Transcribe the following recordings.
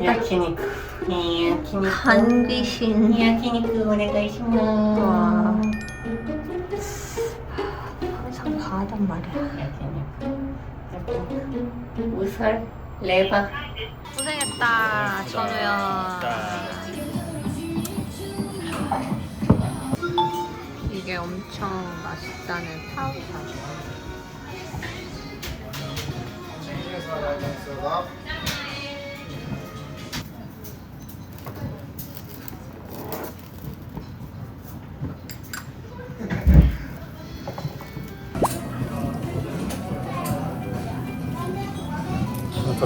감사합니다. 야키니크. 네, 야키니크. 간귀신. 야키니크 오네가이시마. 항상 강하단 말이야. 야키니크. 우설 레바. 고생했다, 전우야. 이게 엄청 맛있다는 파우다.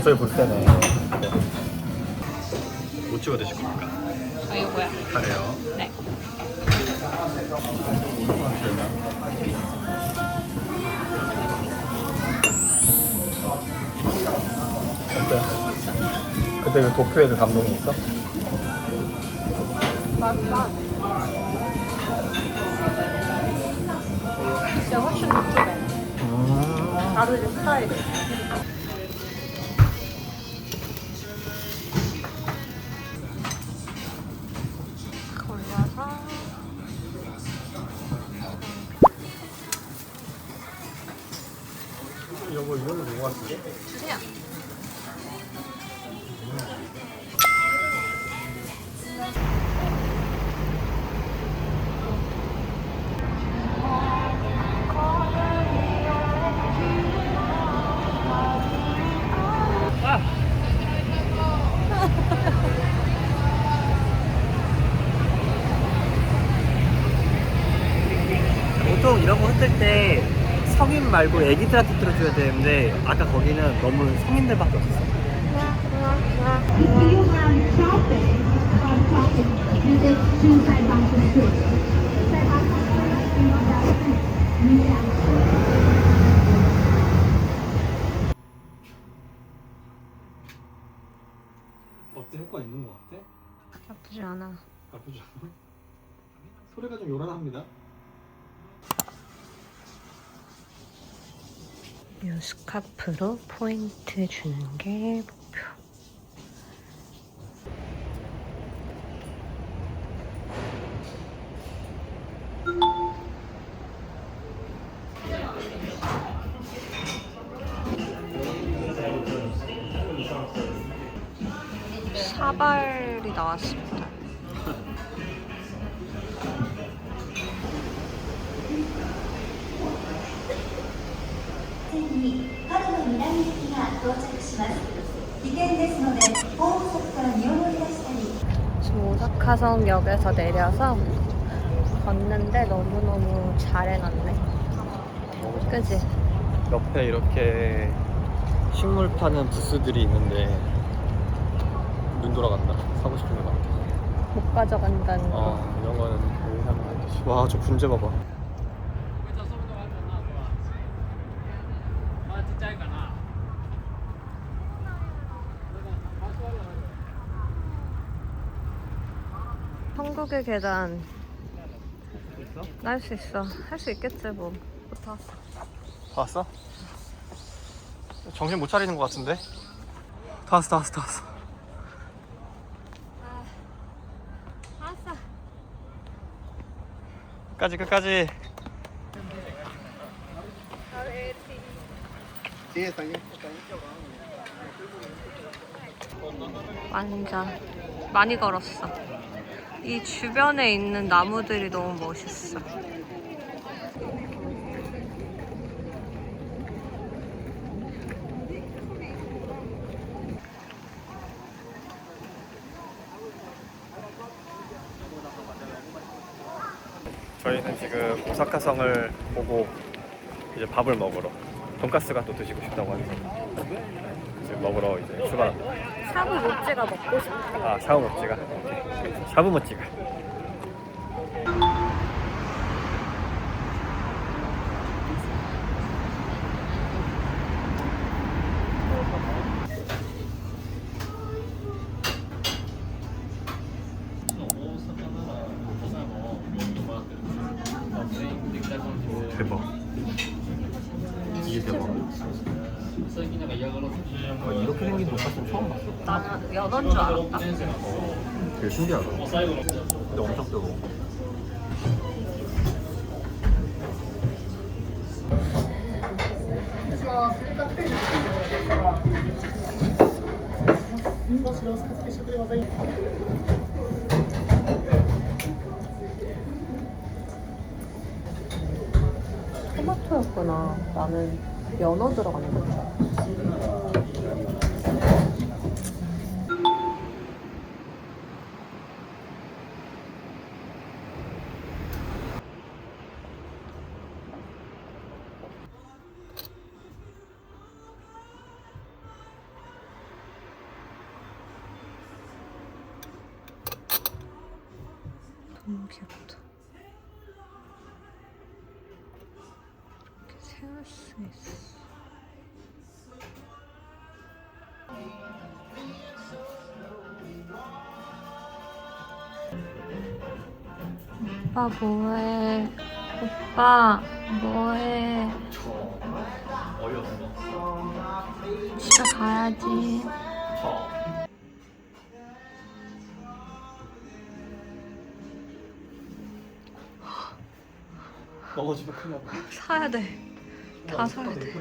저쪽에 볼 때는 못 찍어 드실 겁니까? 아 이거야 카레요. 네 어때? 그때 그 도쿄에 그 감동이 있어? 맛있다 진짜 훨씬 독특해 음. 다르지 스타일이 말고 애기들한테 들어줘야 되는데 아까 거기는 너무 성인들밖에 없었어. 어때? 효과 있는 것 같아? 나쁘지 않아 나쁘지 않아? 소리가 좀 요란합니다. 이 스카프로 포인트 주는 게 목표 사발이 나왔습니다. 지금 오사카성역에서 내려서 걷는데 너무너무 잘 해놨네. 그지? 옆에 이렇게 식물 파는 부스들이 있는데 눈 돌아간다. 사고 싶은 거 많다. 못 가져간다는 거. 아 이런 거는 여기 사면 안 되지. 와 저 분재 봐봐. 한국의 계단 날 수 있어. 할 수 있겠지 뭐. 다 왔어. 다 왔어? 정신 못 차리는 것 같은데? 다 왔어 다 왔어 다 왔어. 왔어. 끝까지 끝까지. 완전 많이 걸었어. 이 주변에 있는 나무들이 너무 멋있어. 저희는 지금 오사카성을 보고 이제 밥을 먹으러 돈가스가 또 드시고 싶다고 하셔서 지금 먹으러 이제 출발합니다. 샤브 모찌가 먹고 싶어. 아 샤브 모찌가 샤브 모찌가 어, 이렇게 생긴 돈가스는 처음 봤어. 나는 연어인 줄 알았다. 되게 신기하다. 근데 엄청 뜨거워. 토마토였구나. 나는 연어 들어가는 거 줄. 오빠 뭐해? 오빠 뭐해? 집에 가야지. 넘어지면 큰일 나. 사야 돼. 다 사야 돼.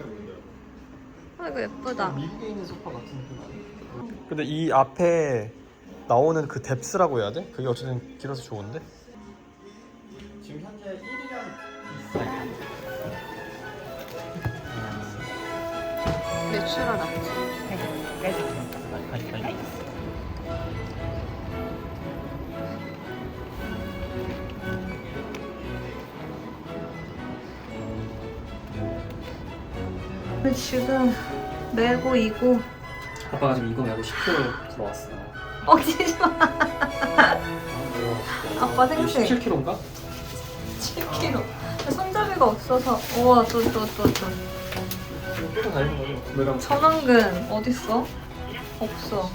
아 이거 예쁘다. 미국에 있는 소파 같은 근데 이 앞에 나오는 그 뎁스라고 해야 돼? 그게 어쨌든 길어서 좋은데? 지금 메고 이고 아빠가 지금 이거 말고 10kg 들어왔어. 뻥치지 마. 아빠 생색 17kg인가? 7kg. 손잡이가 없어서 우와 또 또 또 또. 전완근 어딨어? 없어.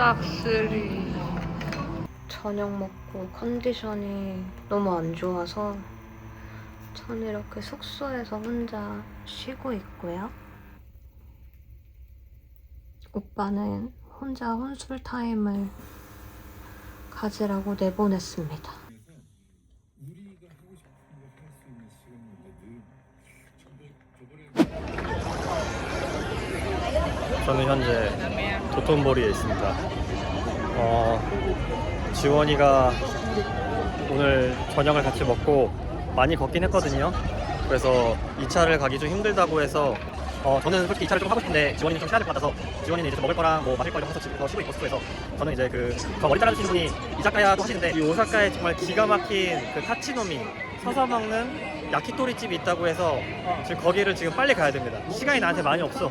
싹쓸이 저녁 먹고 컨디션이 너무 안 좋아서 저는 이렇게 숙소에서 혼자 쉬고 있고요. 오빠는 혼자 혼술 타임을 가지라고 내보냈습니다. 저는 현재 도톤보리에 있습니다. 어, 지원이가 오늘 저녁을 같이 먹고 많이 걷긴 했거든요. 그래서 2차를 가기 좀 힘들다고 해서 어, 저는 솔직히 2차를 좀 하고 싶은데 지원이는 좀것 같아서 지원이는 이제 좀 먹을 거랑 뭐 마실 거 이런 거 사서 쉬고 있고 숙소에서 저는 이제 그저 머리 잘라주시는 분이 이자카야도 하시는데 이 오사카에 정말 기가 막힌 그 타치노미 서서 먹는 야키토리 집이 있다고 해서 지금 거기를 지금 빨리 가야 됩니다. 시간이 나한테 많이 없어.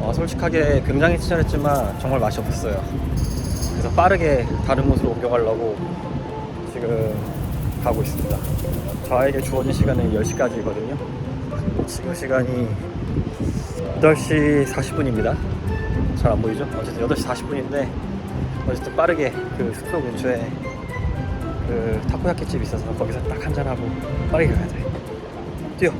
어, 솔직하게 굉장히 친절했지만 정말 맛이 없었어요. 그래서 빠르게 다른 곳으로 옮겨가려고 지금 가고 있습니다. 저에게 주어진 시간은 10시까지거든요. 지금 시간이 8시 40분입니다. 잘 안 보이죠? 어쨌든 8시 40분인데 어쨌든 빠르게 그 숙소 근처에 그 타코야키 집이 있어서 거기서 딱 한잔하고 빠르게 가야 돼. 뛰어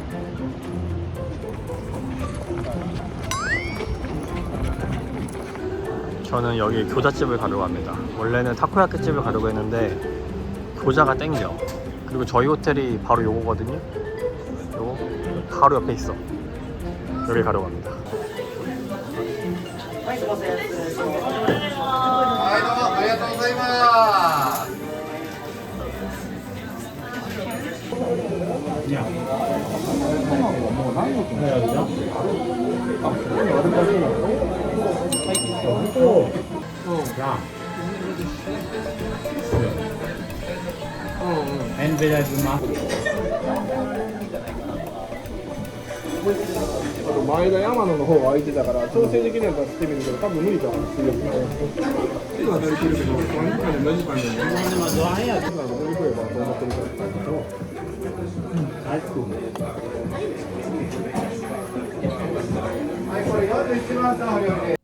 저는 여기 교자집을 가려고 합니다. 원래는 타코야키 집을 가려고 했는데 교자가 땡겨. 그리고 저희 호텔이 바로 요거거든요. 요거 바로 옆에 있어. 여기 가려고 합니다. Entweder sie machen. と前田山野の方が空いてたから調整できないからしてみるけど多分無理だないてるけど何時で何時間で何時間で何時間で何時間で何時間で何時間で何時間で何時間で何時間で何時間で何時間で何時間で何時間で何時間で何時で何時間で何時間で何時間で何時41番さんお料理です。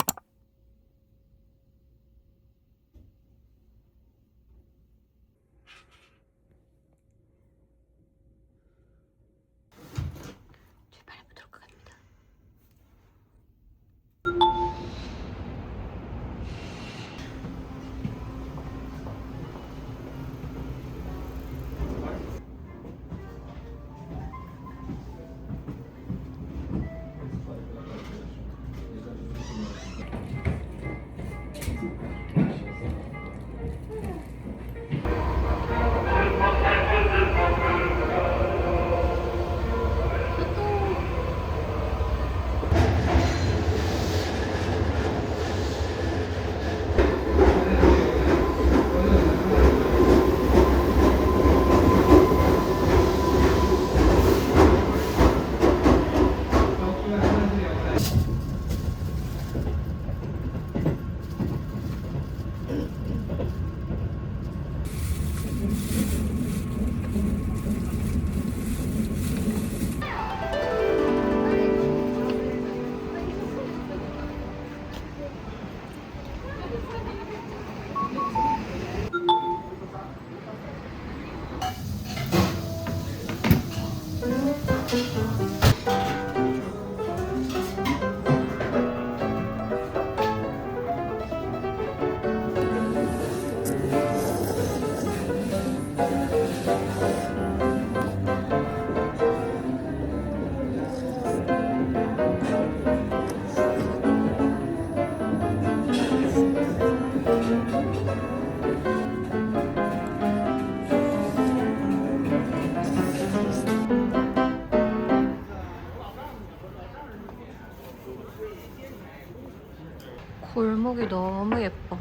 골목이 너무 예뻐.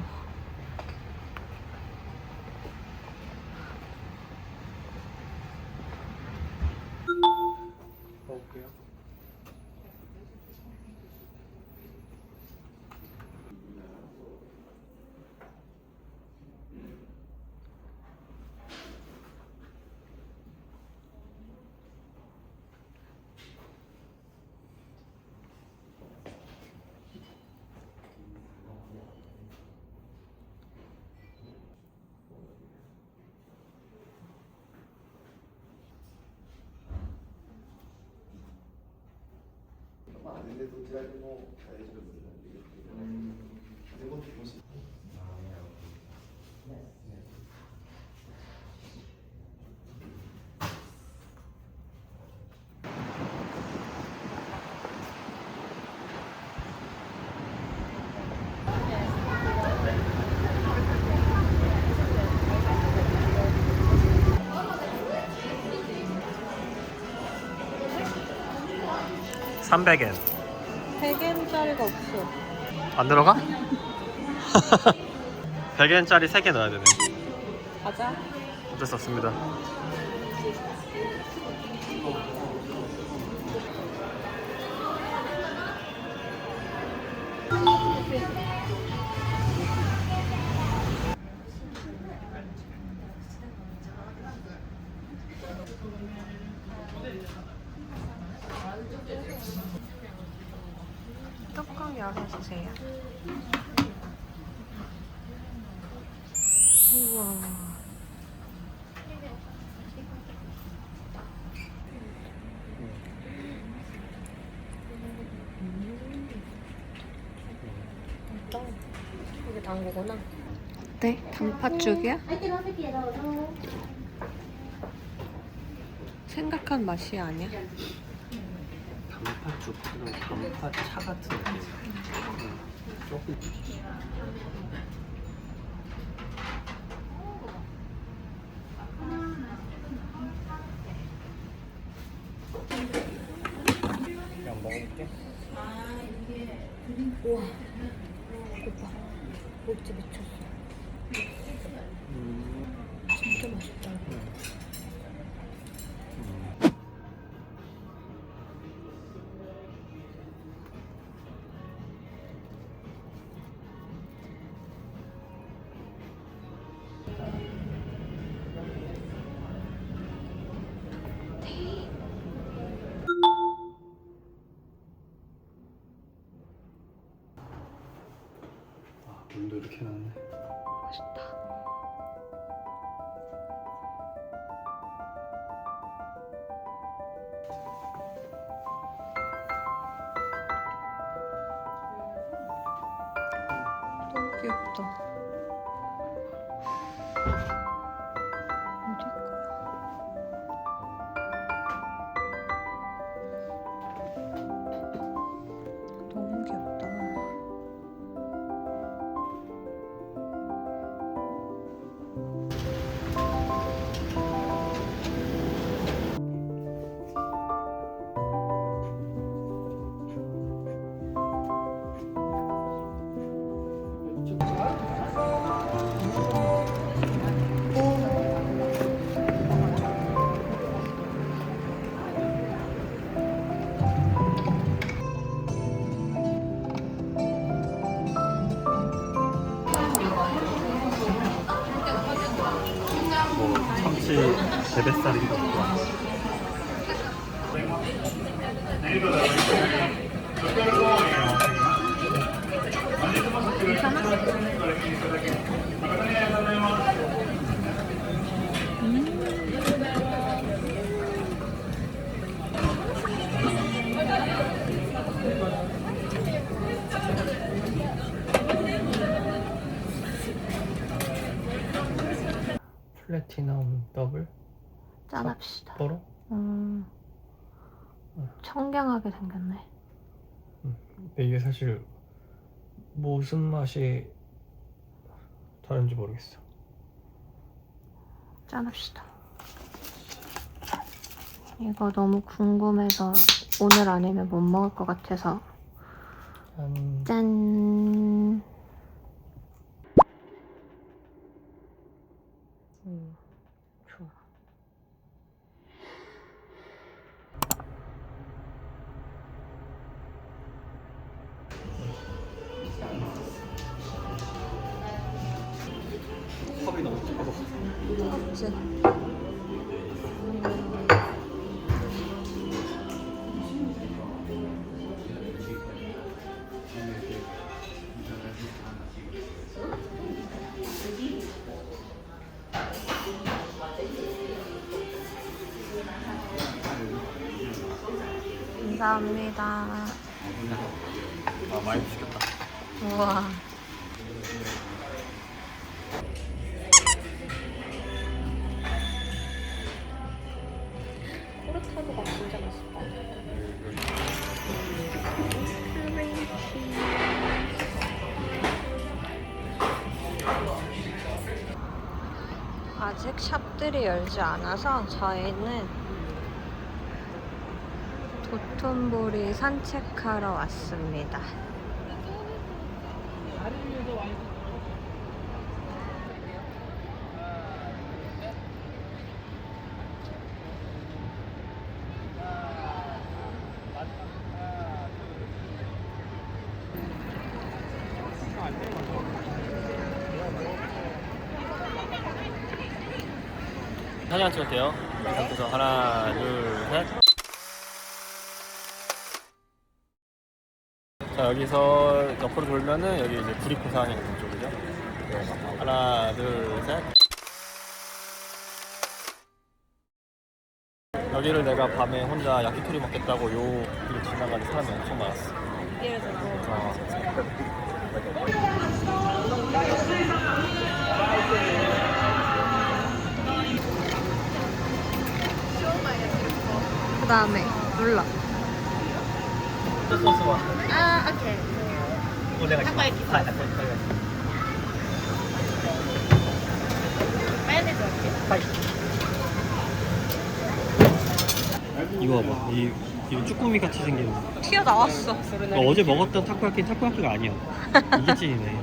300엔. 100엔짜리가 없어. 안 들어가? 100엔짜리 3개 넣어야 되네 가자. 어쩔 수 없습니다 뚜껑 열어주세요. 우와. 이게 단 거구나. 네, 단팥죽이야? 생각한 맛이 아니야. 단팥죽 그런 단팥 차 같은 느낌. 조금 그냥 먹어볼게. 오빠, 목지 미쳤어. 너 참치 베베살인가 보다 플래티넘 더블 짠합시다. 삿포로 음, 청량하게 생겼네. 근데 이게 사실 무슨 맛이 다른지 모르겠어 짠합시다. 이거 너무 궁금해서 오늘 아니면 못 먹을 것 같아서 짠 짠. 감사합니다. 아 많이 시켰다 우와. 코르타도가 진짜 맛있다. 아직 샵들이 열지 않아서 저희는 도 도톤보리 산책하러 왔습니다. 사진 찍을게요. 그래서 하나, 둘, 셋. 자 여기서 옆으로 돌면은 여기 이제 구리포상이 있는 쪽이죠. 네. 하나, 둘, 셋. 여기를 내가 밤에 혼자 야키토리 먹겠다고 요 길을 지나가는 사람이 엄청 많았어. 어. 그 다음에 눌러. 소스 와. 아. 아, 이거 봐. 이, 이 쭈꾸미 같이 생긴. 튀어나왔어. 너 어제 먹었던 타코야끼는 타코야끼가 아니야. 이게 찐이네.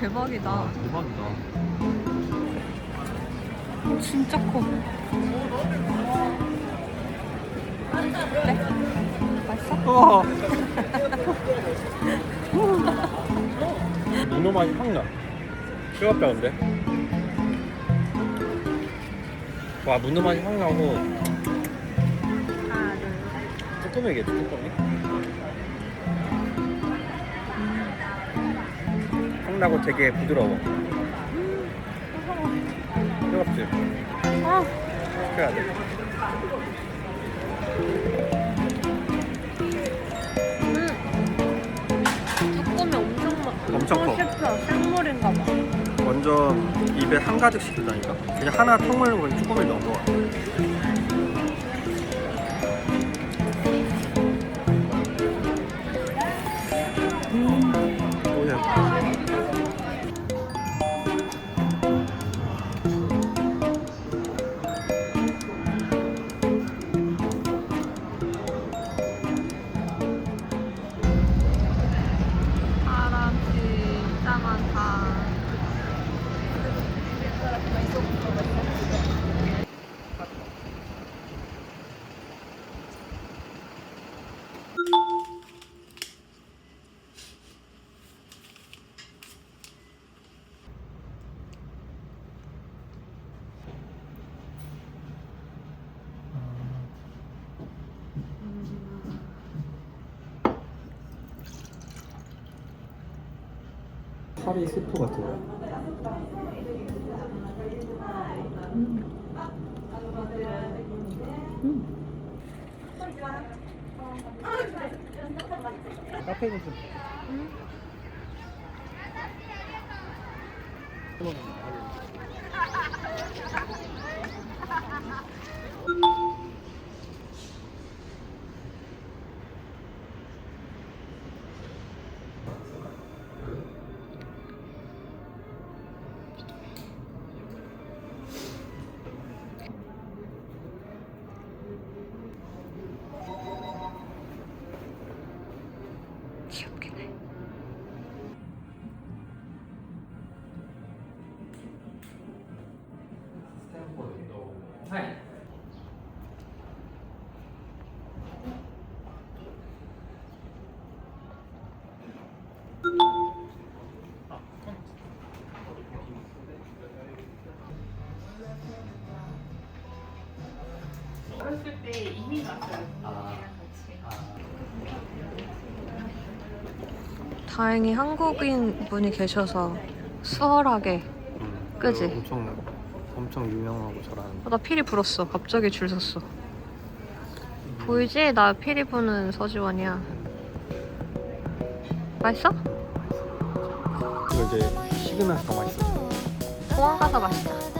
대박이다. 아, 대박이다. 진짜 커. 어 때? 맛있어? 어. 문어 맛이 확 나. 근데. 와 문어 맛이 확 나고 하나, 둘, 셋. 쭈꾸미겠지 쭈꾸미. 확 나고 되게 부드러워. 뜨겁지? 아, 해야 돼. 청많 엄청 커. 씹혀. 생물인가 봐. 완전 입에 한 가득 씹힌다니까. 그냥 하나 통을 그냥 쭈꾸미를 넣은 거 같아. 파리 스프 같은 거. 카페인 좀. 귀 다행히 한국인 분이 계셔서 수월하게 그지? 엄청 엄청 유명하고 잘하는. 어, 나 피리 불었어. 갑자기 줄 섰어. 보이지? 나 피리 부는 서지원이야. 맛있어? 이제 식으면서 더 맛있어. 공항 가서 맛있다.